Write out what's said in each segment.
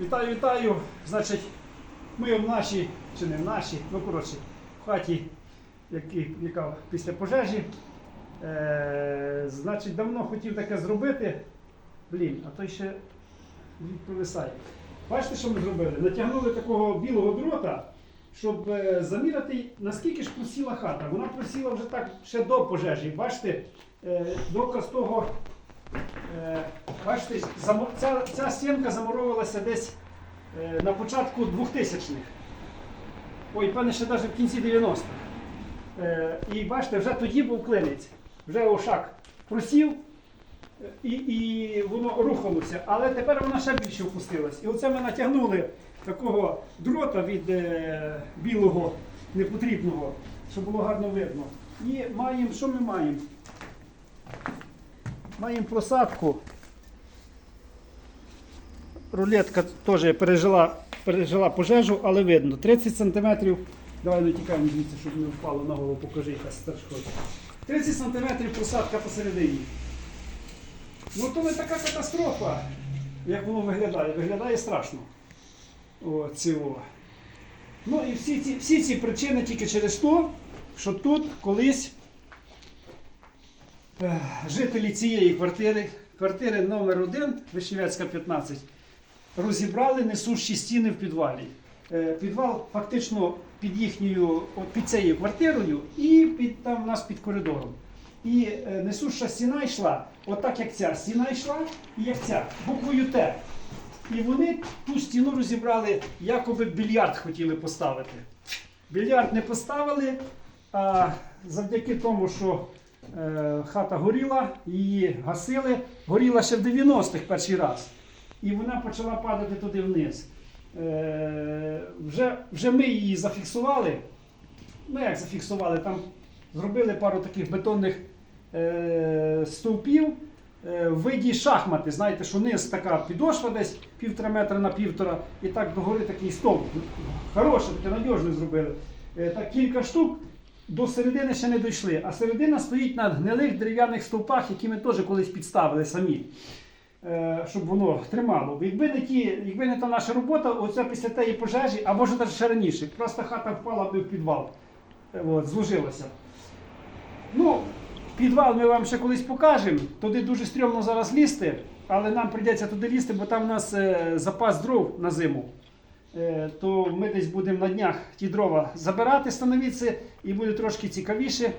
Вітаю, вітаю. Значить, ми в нашій, чи не в нашій, ну коротше, в хаті, які, яка після пожежі. Е, значить, давно хотів таке зробити. Блін, а той ще провисає. Бачите, що ми зробили? Натягнули такого білого дрота, щоб е, заміряти, наскільки ж просіла хата. Вона просіла вже так ще до пожежі. Бачите, е, доказ того. Е, Бачите, ця, ця стінка замуровувалася десь е, на початку 2000-х. Ой, певне, ще навіть в кінці 90-х. Е, І бачите, вже тоді був клинець. Вже ошак просів і, і воно рухалося. Але тепер вона ще більше опустилась. І оце ми натягнули такого дрота від е, білого непотрібного, щоб було гарно видно. І маємо, що ми маємо? Маємо просадку. Рулетка теж пережила, пережила пожежу, але видно. 30 см. Давай не тікаємо звідси, щоб не впало на голову, покажи якась старшко. 30 см просадка посередині. Ну то не така катастрофа, як воно виглядає. Виглядає страшно. О. Ну і всі ці, всі ці причини тільки через те, що тут колись жителі цієї квартири, квартири номер 1 Вишневецька 15, розібрали несущі стіни в підвалі. Е, Підвал фактично під їхньою, під цією квартирою і під, там у нас під коридором. І е, несуща стіна йшла, отак як ця стіна йшла, і як ця, буквою Т. І вони ту стіну розібрали, якоби більярд хотіли поставити. Більярд не поставили, а завдяки тому, що е, хата горіла, її гасили, горіла ще в 90-х перший раз. І вона почала падати туди вниз. Е, вже, вже ми її зафіксували. Ну як зафіксували? Там зробили пару таких бетонних е, стовпів е, в виді шахмати. Знаєте, що низ така підошва десь півтора метра на півтора, і так догори такий стовп. Хороше, таке надіжне зробили. Е, так кілька штук. До середини ще не дійшли, а середина стоїть на гнилих дерев'яних стовпах, які ми теж колись підставили самі, е, щоб воно тримало. Якби не, ті, якби не та наша робота, оце після тієї пожежі, а може навіть ще раніше, просто хата впала би в підвал. Е, От, зложилася. Ну, підвал ми вам ще колись покажемо. Туди дуже стрьомно зараз лізти, але нам прийдеться туди лізти, бо там у нас е, запас дров на зиму. Е, то ми десь будемо на днях ті дрова забирати, становитися, і буде трошки цікавіше.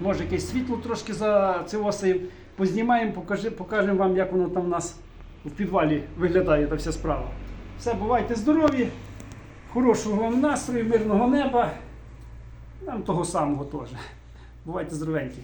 Може, якесь світло трошки за це. Познімаємо, покажемо вам, як воно там у нас в підвалі виглядає та вся справа. Все, бувайте здорові, хорошого вам настрою, мирного неба. Нам того самого теж. Бувайте здоровенькі.